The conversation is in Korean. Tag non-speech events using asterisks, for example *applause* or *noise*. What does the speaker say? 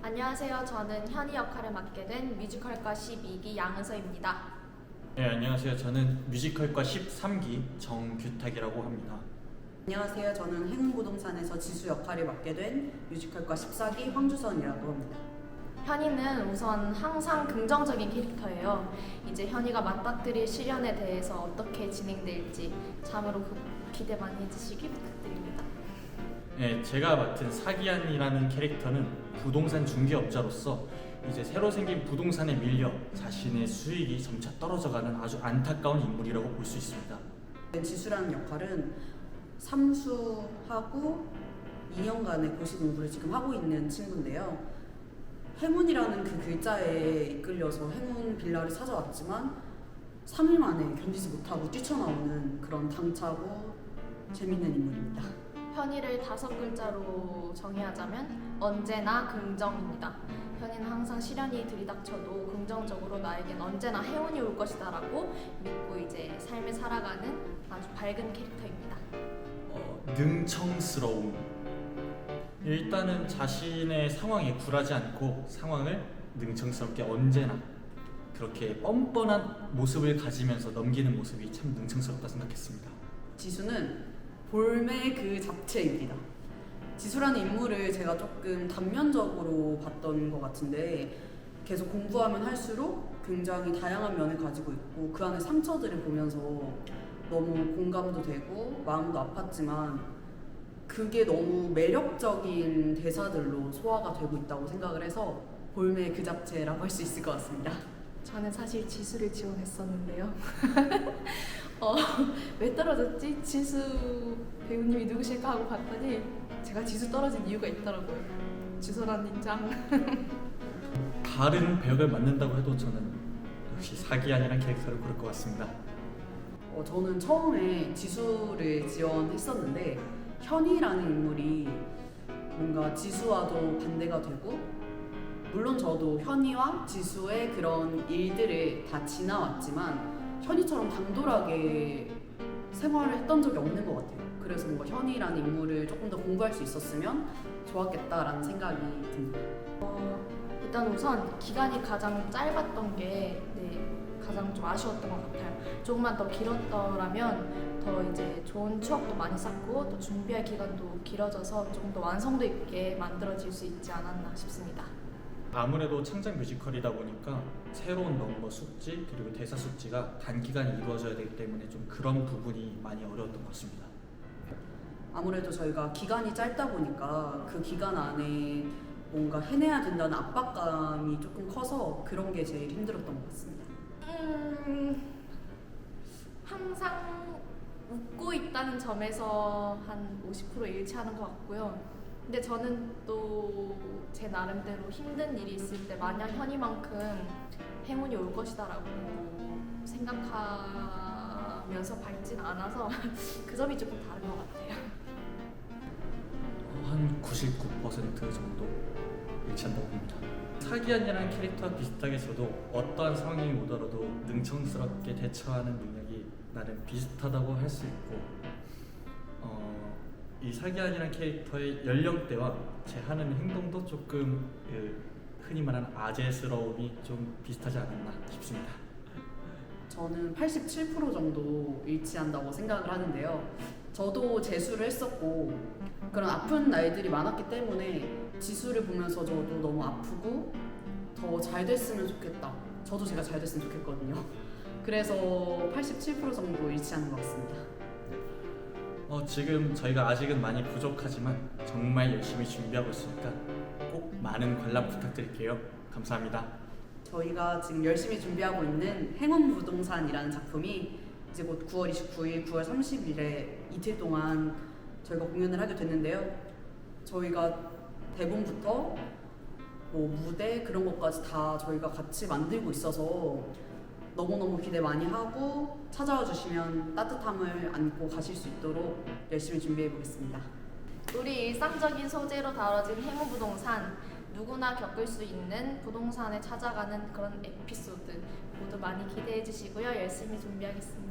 안녕하세요. 저는 현희 역할을 맡게 된 뮤지컬과 12기 양은서입니다. 네, 안녕하세요. 저는 뮤지컬과 13기 정규탁이라고 합니다. 안녕하세요. 저는 행운부동산에서 지수 역할을 맡게 된 뮤지컬과 14기 황주선이라고 합니다. 현희는 우선 항상 긍정적인 캐릭터예요. 이제 현희가 맞닥뜨릴 시련에 대해서 어떻게 진행될지 참으로 그 기대 많이 해주시기 부탁드립니다. 네, 제가 맡은 사기안이라는 캐릭터는 부동산 중개업자로서 이제 새로 생긴 부동산에 밀려 자신의 수익이 점차 떨어져가는 아주 안타까운 인물이라고 볼 수 있습니다. 지수라는 역할은 삼수하고 2년간의 고시 공부를 지금 하고 있는 친구인데요. 행운이라는 그 글자에 이끌려서 행운 빌라를 찾아왔지만 3일 만에 견디지 못하고 뛰쳐나오는 그런 당차고 재밌는 인물입니다. 현희를 다섯 글자로 정의하자면 언제나 긍정입니다. 현희는 항상 시련이 들이닥쳐도 긍정적으로 나에겐 언제나 해운이 올 것이다라고 믿고 이제 삶을 살아가는 아주 밝은 캐릭터입니다. 어, 능청스러움. 일단은 자신의 상황에 굴하지 않고 상황을 능청스럽게 언제나 그렇게 뻔뻔한 모습을 가지면서 넘기는 모습이 참 능청스럽다 생각했습니다. 지수는 볼메 그 자체입니다. 지수라는 인물을 제가 조금 단면적으로 봤던 것 같은데 계속 공부하면 할수록 굉장히 다양한 면을 가지고 있고 그 안에 상처들을 보면서 너무 공감도 되고 마음도 아팠지만 그게 너무 매력적인 대사들로 소화가 되고 있다고 생각을 해서 볼메 그 자체라고 할 수 있을 것 같습니다. 저는 사실 지수를 지원했었는데요. *laughs* 어, 왜 떨어졌지? 지수 배우님이 누구실까 하고 봤더니 제가 지수 떨어진 이유가 있더라고요. 지수라는 짱. *laughs* 다른 배역을 맡는다고 해도 저는 역시 사기안이라는 캐릭터를 고를 것 같습니다. 어, 저는 처음에 지수를 지원했었는데 현이라는 인물이 뭔가 지수와도 반대가 되고 물론 저도 현이와 지수의 그런 일들을 다 지나왔지만 현이처럼 당돌하게 생활을 했던 적이 없는 것 같아요. 그래서 뭔가 현이라는 인물을 조금 더 공부할 수 있었으면 좋았겠다라는 생각이 듭니다. 일단 우선 기간이 가장 짧았던 게 네, 가장 좀 아쉬웠던 것 같아요. 조금만 더 길었더라면 더 이제 좋은 추억도 많이 쌓고 또 준비할 기간도 길어져서 조금 더 완성도 있게 만들어질 수 있지 않았나 싶습니다. 아무래도 창작 뮤지컬이다 보니까 새로운 넘버 숙지 그리고 대사 숙지가 단기간에 이루어져야 되기 때문에 좀 그런 부분이 많이 어려웠던 것 같습니다. 아무래도 저희가 기간이 짧다 보니까 그 기간 안에 뭔가 해내야 된다는 압박감이 조금 커서 그런 게 제일 힘들었던 것 같습니다. 음, 항상 웃고 있다는 점에서 한 50% 일치하는 것 같고요. 근데 저는 또 제 나름대로 힘든 일이 있을 때 마냥 현이만큼 행운이 올 것이다라고 생각하면서 밝진 않아서 *laughs* 그 점이 조금 다른 것 같아요. 어, 한99% 정도 일치한다고 봅니다. 사기안이라는 캐릭터와 비슷하게 저도 어떠한 상황이 오더라도 능청스럽게 대처하는 능력이 나름 비슷하다고 할 수 있고 어, 이 사기안이라는 캐릭터의 연령대와 제 하는 행동도 조금 그 흔히 말하는 아재스러움이 좀 비슷하지 않았나 싶습니다. 저는 87% 정도 일치한다고 생각을 하는데요. 저도 재수를 했었고 그런 아픈 날들이 많았기 때문에 지수를 보면서 저도 너무 아프고 더 잘 됐으면 좋겠다. 저도 제가 잘 됐으면 좋겠거든요. 그래서 87% 정도 일치하는 것 같습니다. 어, 지금 저희가 아직은 많이 부족하지만 정말 열심히 준비하고 있으니까 꼭 많은 관람 부탁드릴게요. 감사합니다. 저희가 지금 열심히 준비하고 있는 행운 부동산이라는 작품이 이제 곧 9월 29일, 9월 30일에 이틀 동안 저희가 공연을 하게 됐는데요. 저희가 대본부터 뭐 무대 그런 것까지 다 저희가 같이 만들고 있어서 너무너무 기대 많이 하고 찾아와 주시면 따뜻함을 안고 가실 수 있도록 열심히 준비해 보겠습니다. 우리 일상적인 소재로 다뤄진 행운부동산 누구나 겪을 수 있는 부동산에 찾아가는 그런 에피소드 모두 많이 기대해 주시고요 열심히 준비하겠습니다.